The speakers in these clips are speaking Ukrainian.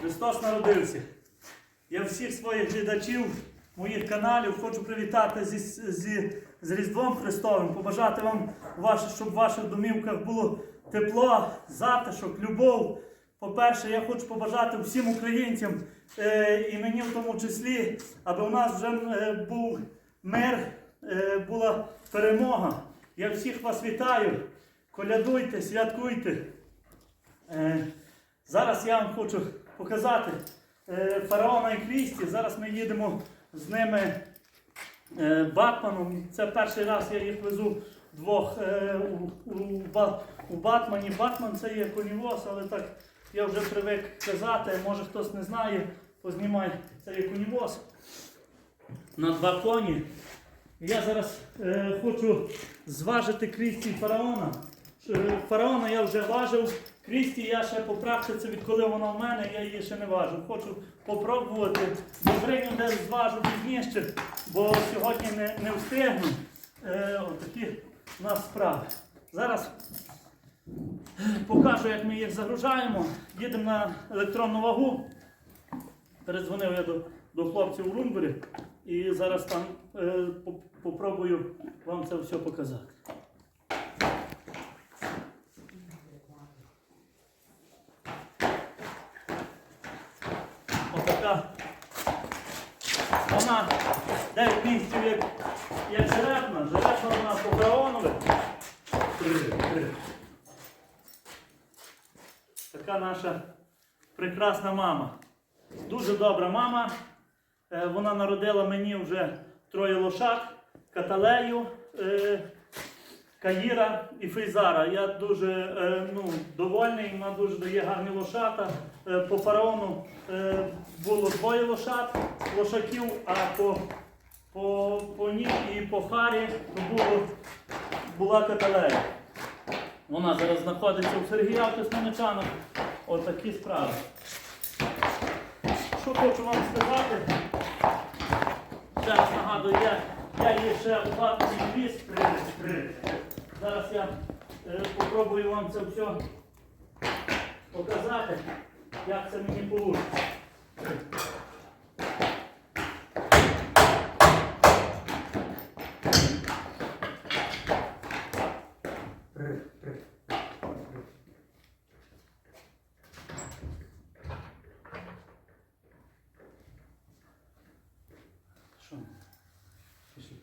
Христос народився. Я всіх своїх глядачів, моїх каналів хочу привітати зі, зі, з Різдвом Христовим, побажати вам, ваше, щоб в ваших домівках було тепло, затишок, любов. По-перше, я хочу побажати всім українцям е, і мені в тому числі, аби у нас вже е, був мир, е, була перемога. Я всіх вас вітаю. Колядуйте, святкуйте. Е, Зараз я вам хочу показати е, фараона і Крісті. Зараз ми їдемо з ними е, Батманом. Це перший раз я їх везу двох е, у, Батмані. Батман це є конівоз, але так я вже привик казати. Може хтось не знає, познімай, це є конівоз на два коні. Я зараз е, хочу зважити Крісті фараона. Е, Фараона я вже важив. Крісті я ще по практиці, відколи вона в мене, я її ще не важив. Хочу попробувати. До гривень десь зважу пізніше, бо сьогодні не, не встигну. Е, отакі у нас справи. Зараз покажу, як ми їх загружаємо. Їдемо на електронну вагу. Передзвонив я до, до хлопців у Румбурі і зараз там е, попробую вам це все показати. Отака. Вона 9 місяців як, як жеребна, жеребна вона по фараонові. Така наша прекрасна мама. Дуже добра мама. Е, Вона народила мені вже троє лошад, каталею, е, Каїра і Фейзара. Я дуже е, ну, довольний, вона дуже дає гарні лошата. По фараону було двоє лошад, лошаків, а по, по, по ній і по харі було, була каталея. Вона зараз знаходиться у Сергія Космоничанах. Отакі справи. Що хочу вам сказати? зараз нагадую, я, я її ще у ватний віз. Зараз я е, вам це все показати, як це мені вийде. Що? Пішли.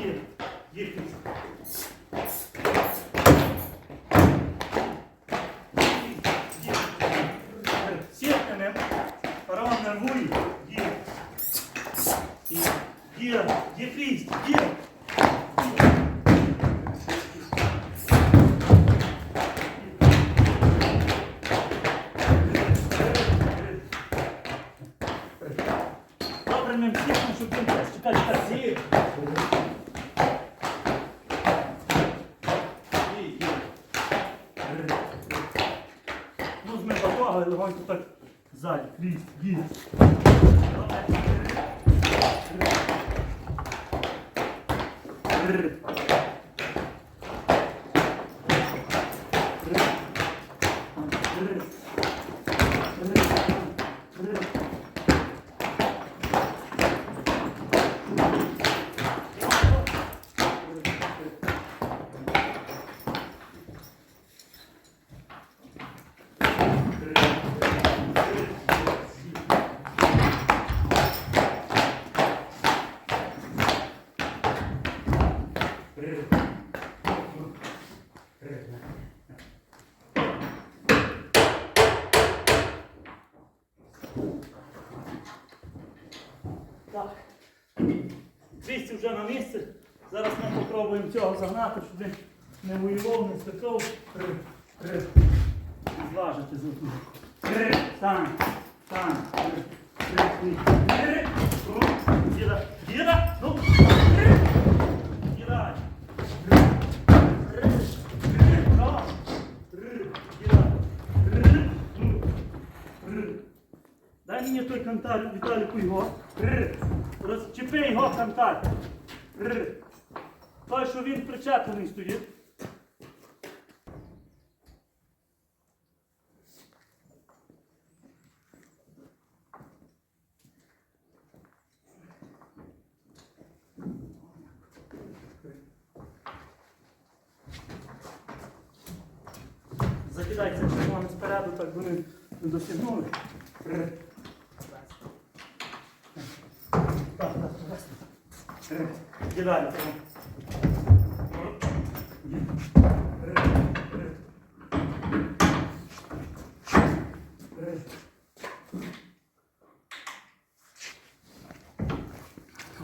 Є, є, є. Є. Сітка не фараон нервує. Є. Є. Є. Є крість. Є. Ми всі, щоб він чекати чекати. Ну, з ми готові, легонько так ззаді, крізь, Так. 200 вже на місці. Зараз ми спробуємо цього загнати, щоб він не воював, не три. Зважити за. Три. Стань. Стань. Мені той кантар, Віталіку його. Розчепи його кантар. Рр. Той, що він причеплений стоїть. Закидайся червоно спереду, так вони не досягнули. Рр. Так, так, так. Рр. Кидай.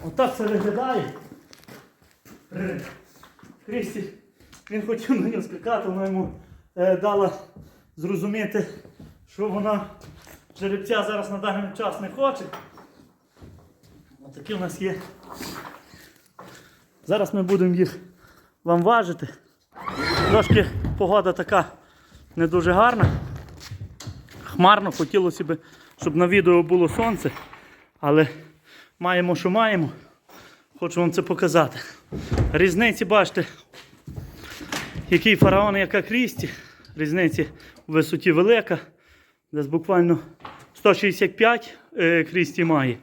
Отак це виглядає. Крісті, він хотів на нього скакати, вона йому е, дала зрозуміти, що вона жеребця зараз на даний час не хоче. Отакі у нас є. Зараз ми будемо їх вам важити. Трошки погода така не дуже гарна. Хмарно хотілося б, щоб на відео було сонце, але маємо, що маємо. Хочу вам це показати. Різниці, бачите, який фараон, яка крісті. Різниці в висоті велика. Десь буквально 165 е, крісті має,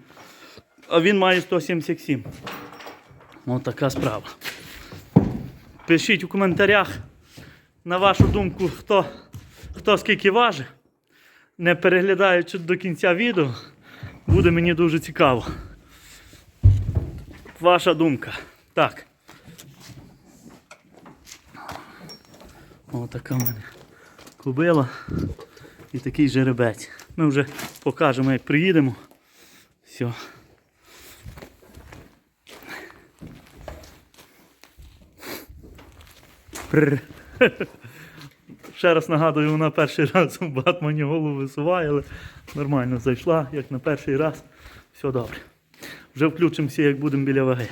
а він має 177. Ось така справа. Пишіть у коментарях, на вашу думку, хто, хто скільки важить. Не переглядаючи до кінця відео, буде мені дуже цікаво. Ваша думка. Так. Ось така в мене кобила і такий жеребець. Ми вже покажемо, як приїдемо. Все. Ще раз нагадую, вона перший раз у Батмані голову висуває, але нормально зайшла, як на перший раз. Все добре. Вже включимося, як будемо біля ваги.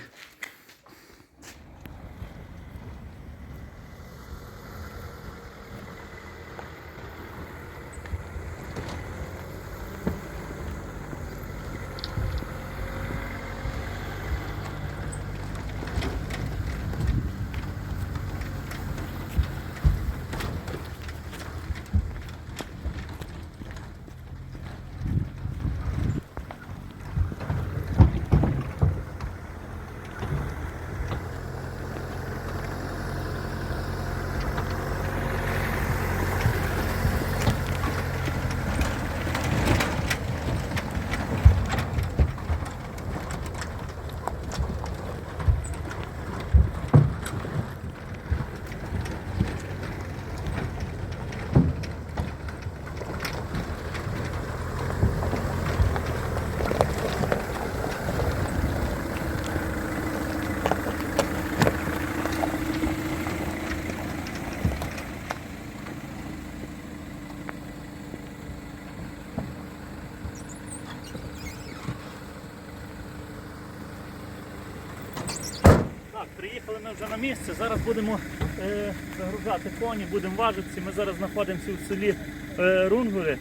Так, приїхали ми вже на місці. Зараз будемо е, загружати коні, будемо важитися. Ми зараз знаходимося в селі е, Рунгові.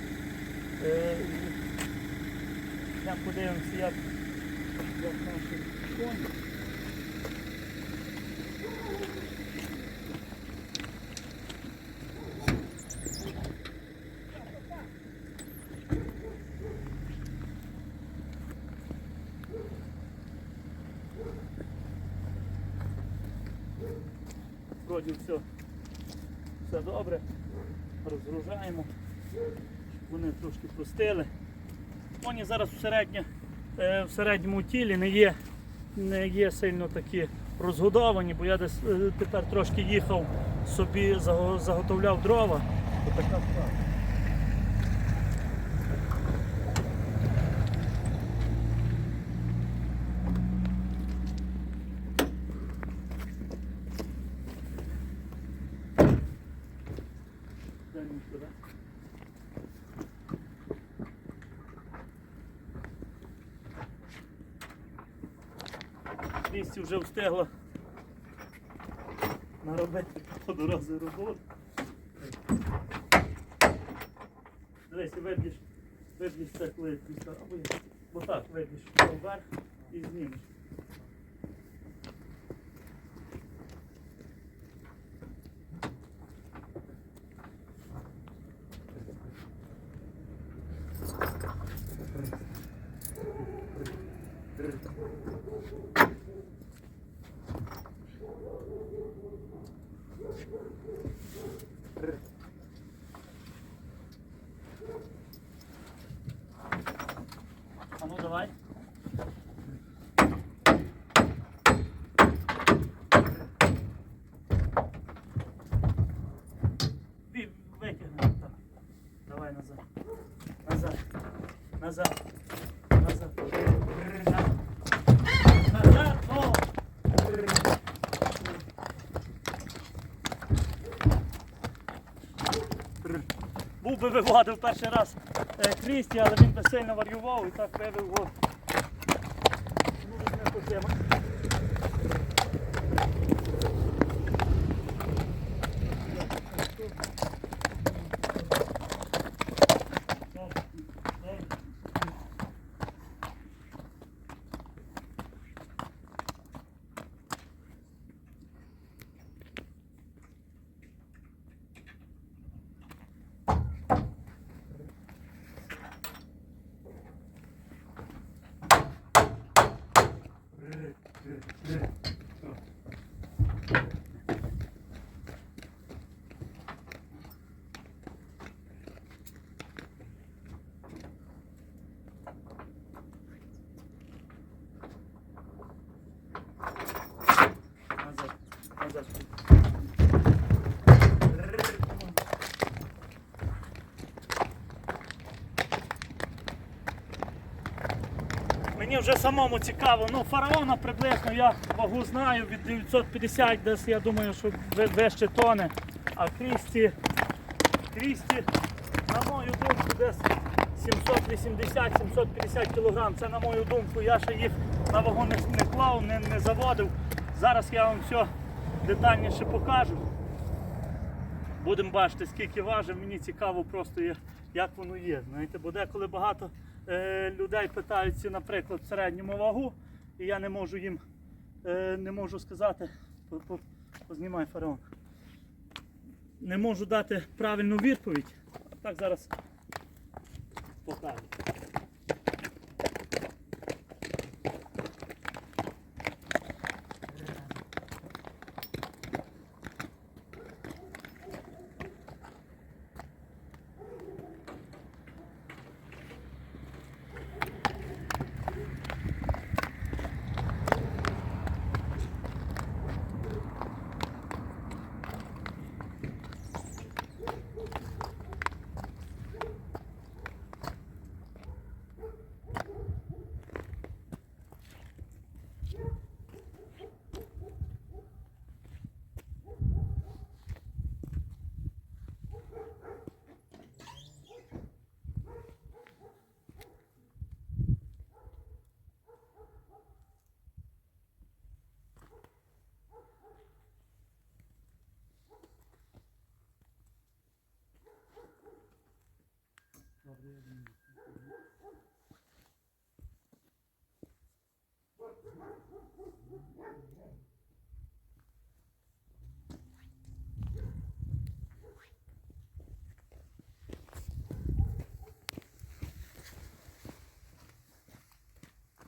Е, подивимося, як, як наші коні. Вроді все, все добре. Розгружаємо, щоб вони трошки простили. Вони зараз в, середнє, е, в середньому тілі не є, не є сильно такі розгодовані, бо я десь е, тепер трошки їхав собі, заготовляв дрова. Отака справа. 200 вже встигла наробити по дорозі роботу. Дивись, видиш, Виб'єш це коли після. Бо так, виб'єш вверх і знімеш. А ну давай. Викигни. Давай назад. Назад. Назад. Назад. Назад. Був би виводив перший раз Крісті, але він сильно варював і так вивів його. Ну, візьми потримай. Назад. Назад. Мені вже самому цікаво. Ну, фараона приблизно я вагу знаю від 950 десь, я думаю, що вище тони. А Крісті, Крісті, на мою думку, десь 780-750 кг. Це на мою думку. Я ще їх на вагу не, не клав, не, не заводив. Зараз я вам все детальніше покажу. Будемо бачити, скільки важив. Мені цікаво просто, як воно є. Знаєте, бо деколи багато е, людей питаються, наприклад, в середньому вагу, і я не можу їм е, не можу сказати, по- по- познімай фараон. Не можу дати правильну відповідь. Так зараз покажу.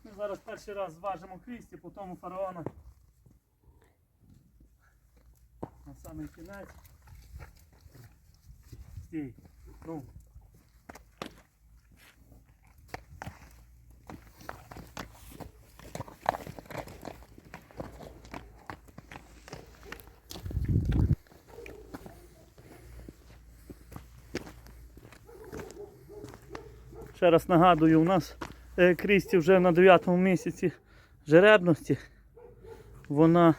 Ми зараз перший раз зважимо крісті, потім фараона. На самий кінець. Стій. Ну. Ще раз нагадую, у нас Крісті вже на 9 місяці жеребності. Вона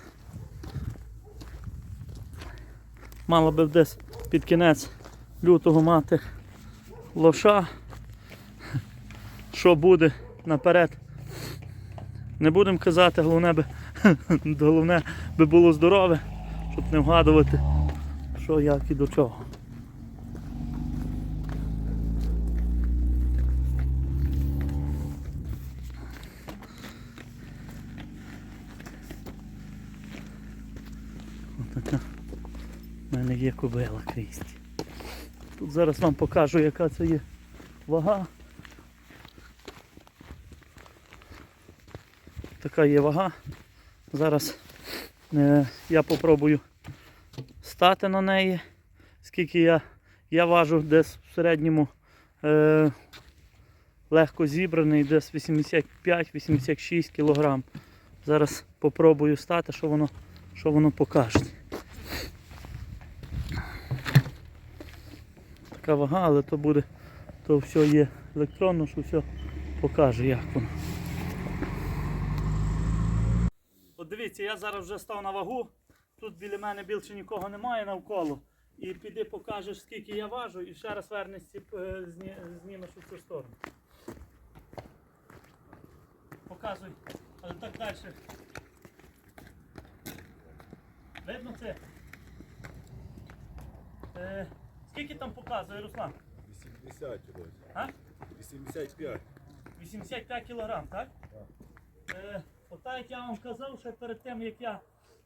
мала би десь під кінець лютого мати лоша. Що буде наперед? Не будемо казати, головне би, головне би було здорове, щоб не вгадувати, що як і до чого. мене є кобила Крісті. Тут зараз вам покажу, яка це є вага. Така є вага. Зараз е, я попробую стати на неї. Скільки я, я важу десь в середньому е, легко зібраний, десь 85-86 кг. Зараз попробую стати, що воно, що воно покаже. Така вага, але то буде, то все є електронно, що все покаже, як воно. От дивіться, я зараз вже став на вагу. Тут біля мене більше нікого немає навколо. І піди покажеш, скільки я важу, і ще раз вернешся, знімеш у цю сторону. Показуй, але так далі. Видно це? Е, скільки там показує Руслан? 80 ось. А? 85. 85 кілограм, так? Е, ота, як я вам казав, ще перед тим, як я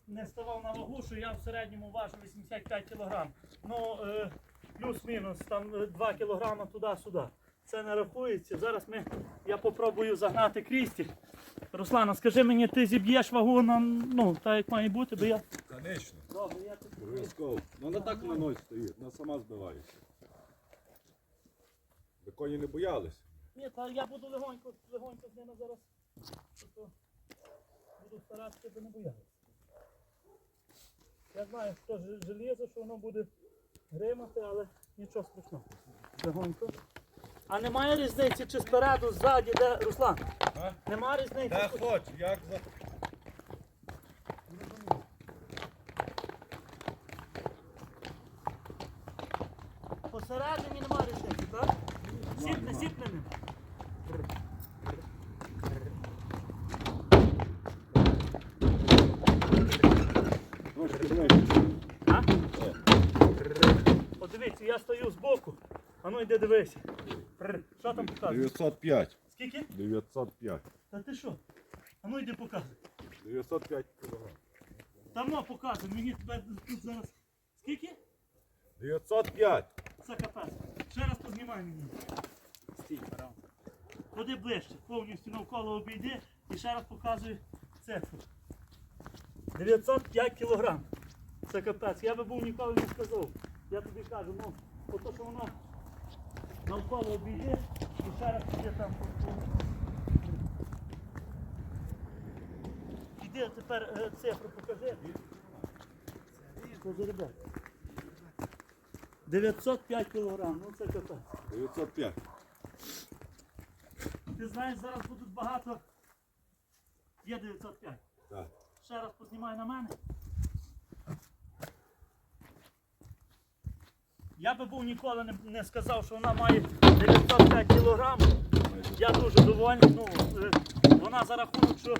не ставав на вагу, що я в середньому важу 85 кілограм. Ну, е, плюс-мінус, там 2 кілограма туди-сюди. Це не рахується. Зараз ми, я попробую загнати Крісті. Руслана, скажи мені, ти зіб'єш вагу на, ну, так як має бути, бо я. Конечно. Обов'язково. Ну вона так на ноль стоїть, вона сама збивається. Ви коні не боялись? Ні, та я буду легонько, легонько з ними зараз. Тобто буду старатися, щоб не боялися. Я знаю, що ж- желізо, що воно буде гримати, але нічого страшного. Легонько. А немає різниці, чи спереду, ззаді, де Руслан? А? Нема різниці. Де хоч, як за. Посередині нема різниці, так? Сіпне, сіпне ним. Трошки ближче. А? Подивіться, я стою збоку. Ну дивися. Прр. Що там показує? 905. Скільки? 905. Та ти що? А ну йди показуй. 905 кілограм. Давно показуй, мені тебе тут зараз. Скільки? 905. Це капець. Ще раз познімай мені. Стій, парам. Ходи ближче, повністю навколо обійди і ще раз показуй цифру. 905 кілограм. Це капець. Я би був ніколи не сказав. Я тобі кажу, ну, ото що воно навколо обійди і ще раз піде там. Іди тепер е, цифру покажи. Покажи, ребят. 905 кілограм, ну це капець. 905. Ти знаєш, зараз будуть багато. Є 905. Так. Ще раз познімай на мене. Я би був ніколи не, не сказав, що вона має 905 кілограм. Я дуже довольний. Ну, е, вона за рахунок, що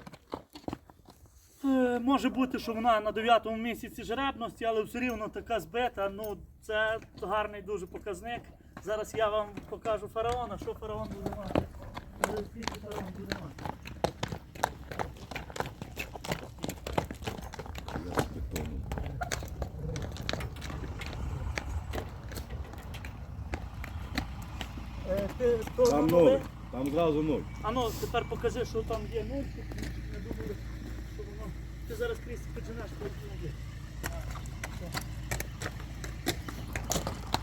е, може бути, що вона на 9 місяці жеребності, але все рівно така збита. Ну, це гарний дуже показник. Зараз я вам покажу фараона, що фараон буде мати. Е, фараон буде мати. Е, ти, то, Там ну, Там зразу нуль. А ну, тепер покажи, що там є щоб Не думали, що воно. Ти зараз крізь працювати.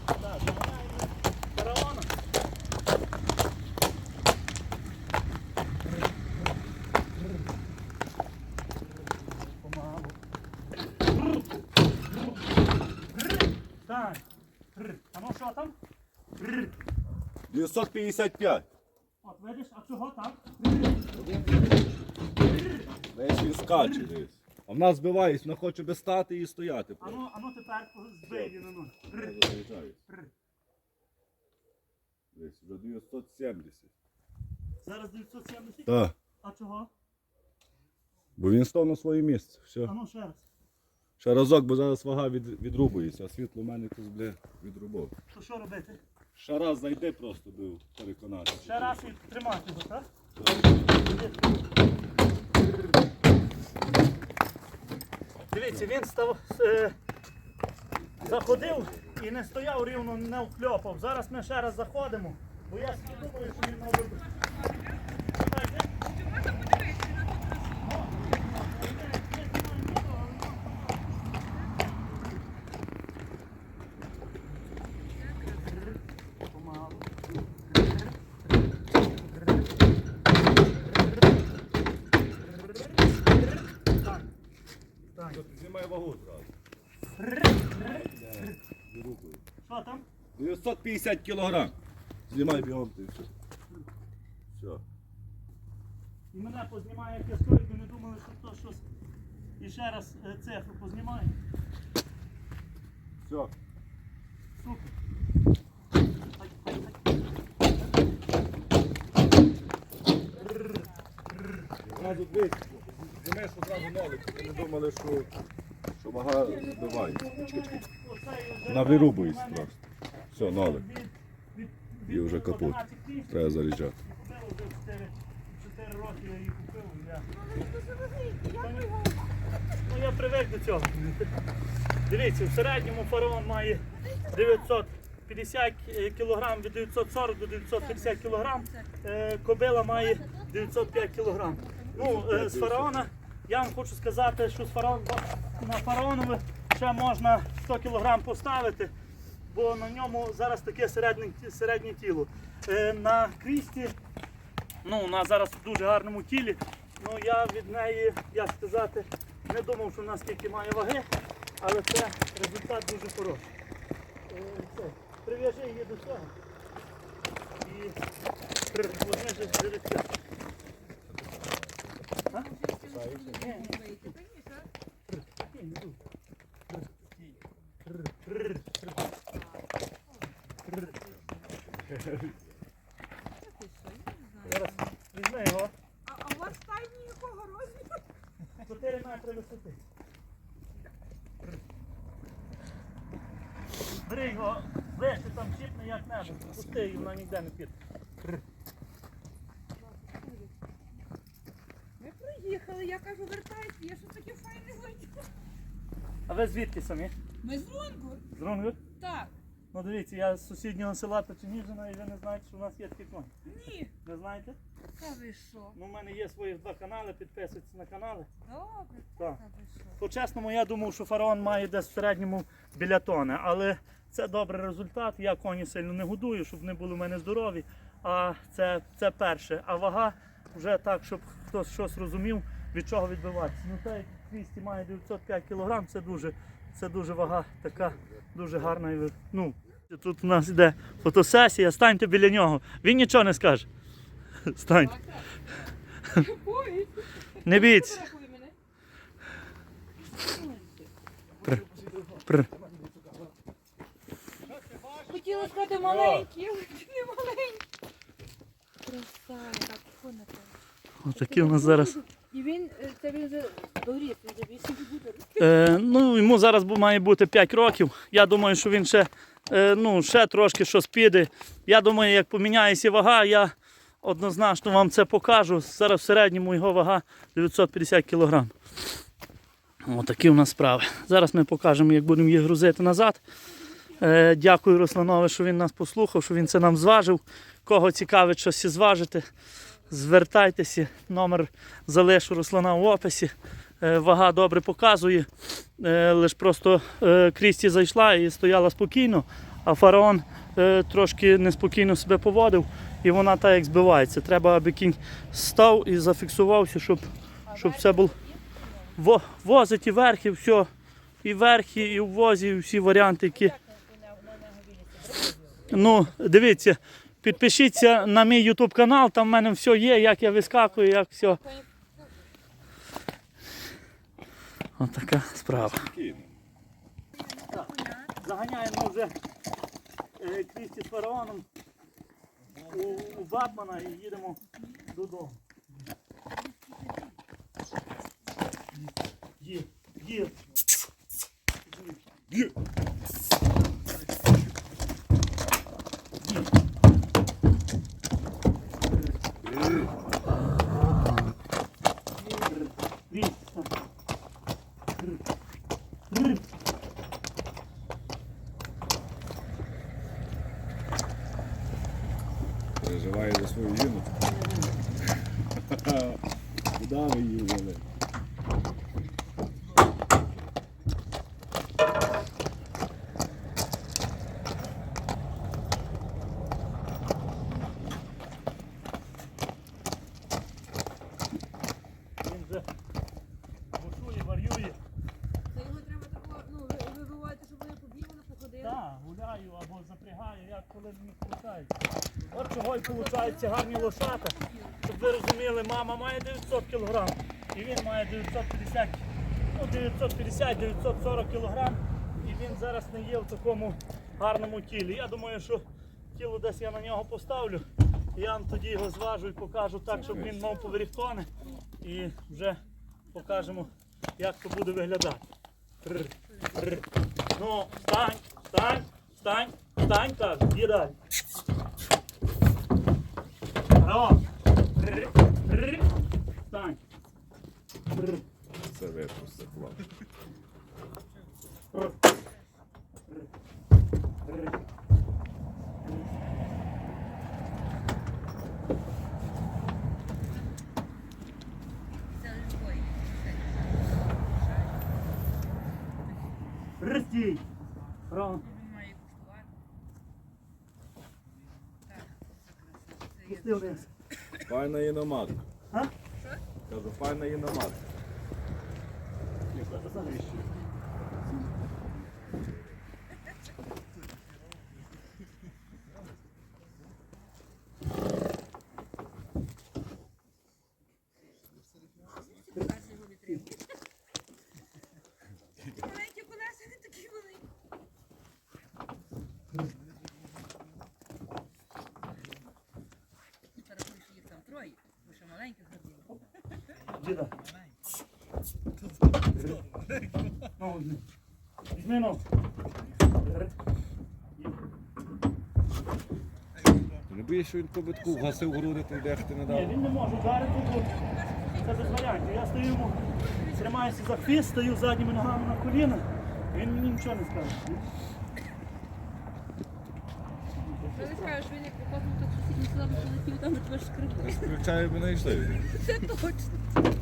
Так, замовляємо фараона. Помалу. Так. А ну що там? 955. От видиш, а чого так? Десь він скаче десь. А в нас збивається, вона хоче би стати і стояти. А ну, а ну тепер збий на нуль. Десь вже 970. Зараз 970. Так. А чого? Бо він став на своє місце. Все. А ну ще раз. Ще разок, бо зараз вага від, відрубується, а світло в мене якось бля відрубав. То що робити? Ще раз зайди просто був переконати. Ще раз і тримати його, так? Дивіться, він став. Е, заходив і не стояв рівно, не вкльопав. Зараз ми ще раз заходимо, бо я думаю, що він може бути. Чекайте. Помалу. Так. Так. Знімай вагу зразу. Що там? 950 кілограм. Знімай бігом ти все. Все. І мене познімає яке стойку, не думали, що то щось. І ще раз е, цифру познімає. Все. Супер. Зразу дивись. Знімеш одразу нолик, не думали, що, що вага збивається. Вона вирубується просто. Все, нолик. І вже капут. Треба заряджати. Купив вже 4, 4 роки я її купив. Я... Ну я привик до цього. Дивіться, в середньому фараон має 950 кг від 940 до 950 кг. Е, Кобила має 905 кг. Ну, е, з фараона я вам хочу сказати, що з фараон, на фараонове ще можна 100 кг поставити, бо на ньому зараз таке середнє, середнє тіло. Е, На крісті ну, вона зараз в дуже гарному тілі. Ну я від неї, як сказати, не думав, що вона скільки має ваги, але це результат дуже хороший. Е, це, Прив'яжи її до цього. І при- возьми же жеребця. Ні, ні. Ні, не дуй. Зараз візьми його. А, у вас тайні якого розміру? 4 метри висоти. Бери його, вище там чіпне як небо. Пусти її, вона ніде не піде. Ми приїхали, я кажу, вертайся, я що таке файне хочу. А ви звідки самі? Ми з Лонгу. З Рунгви? Дивіться, я з сусіднього села Печеніжина і ви не знаєте, що у нас є такий конь. Ні. Не знаєте? Та ви що? Ну, у мене є свої два канали, підписуйтесь на канали. Добре. Так. Та ви що? По-чесному, я думав, що фараон має десь в середньому біля тони, але це добрий результат. Я коні сильно не годую, щоб вони були в мене здорові. А це, це перше. А вага вже так, щоб хтось щось розумів, від чого відбиватися. Ну той 200 має 905 кг, це дуже, це дуже вага така, дуже гарна. і ви- Ну, тут у нас йде фотосесія, станьте біля нього. Він нічого не скаже. Станьте. Не. Пр. Хотіла сказати маленькі, але не маленькі. Красава. Отакі у нас зараз. І він, е, це він доріс, він вже вісім буде. Е, ну, йому зараз має бути 5 років. Я думаю, що він ще, ну, ще трошки щось піде. Я думаю, як поміняється вага, я однозначно вам це покажу. Зараз в середньому його вага 950 кг. Отакі у нас справи. Зараз ми покажемо, як будемо їх грузити назад. Е, дякую Русланове, що він нас послухав, що він це нам зважив. Кого цікавить щось зважити, звертайтеся. Номер залишу Руслана в описі. Е, вага добре показує. Е, лиш просто е, Крісті зайшла і стояла спокійно, а фараон трошки неспокійно себе поводив, і вона так як збивається. Треба, аби кінь став і зафіксувався, щоб, щоб все було. Во, возить і верх, і все. І верх, і в возі, і всі варіанти, які. Ну, дивіться, підпишіться на мій YouTube канал, там в мене все є, як я вискакую, як все. Отака справа. Заганяємо вже е, Крісті з фараоном у, Батмана і їдемо додому. Є, є. Є. Крісті. Переживає за свою жіночку. Куди ви її взяли? Він вже бушує, варює. Це його треба такого, ну, ви, ви буваєте, щоб вони побігали, походили. Так, гуляю або запрягаю, як коли мені виходить. От чого й виходить гарні лошата. Щоб ви розуміли, мама має 900 кг і він має 950, ну 950-940 кг. І він зараз не є в такому гарному тілі. Я думаю, що тіло десь я на нього поставлю. Я вам тоді його зважу і покажу так, щоб він мав поверхтони. І вже покажемо, як то буде виглядати. Трр, трр. Ну, встань, встань, встань, встань, кажу, їдай. О, трр, трр. Встань. Трр, Це випусти, клас. трр, трр. Трр, стій. Ровно. Пусти вниз. Файна іномарка. А? Кажу, файна іномарка. Маленькі колеса, не такі великі. Зараз прийшли їх там троє, ви ще маленьких родили. Діда. Візьми. Візьми, ну. Ти не боїшся, що він по битку вгасив груди, ти дехти не Ні, він не може вдарити, бо це без варіантів. Я стою йому, тримаюся за хвіст, стою задніми ногами на коліна, він мені нічого не скаже. Що ти скажеш, він як походив так сусідній села, полетів там і тебе шкребли. Включаю, ми не йшли. Це точно.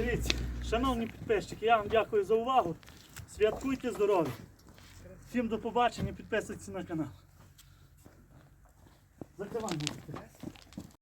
Дивіться, шановні підписчики, я вам дякую за увагу. Святкуйте здоров'я. Всім до побачення, підписуйтесь на канал. Закриваємо.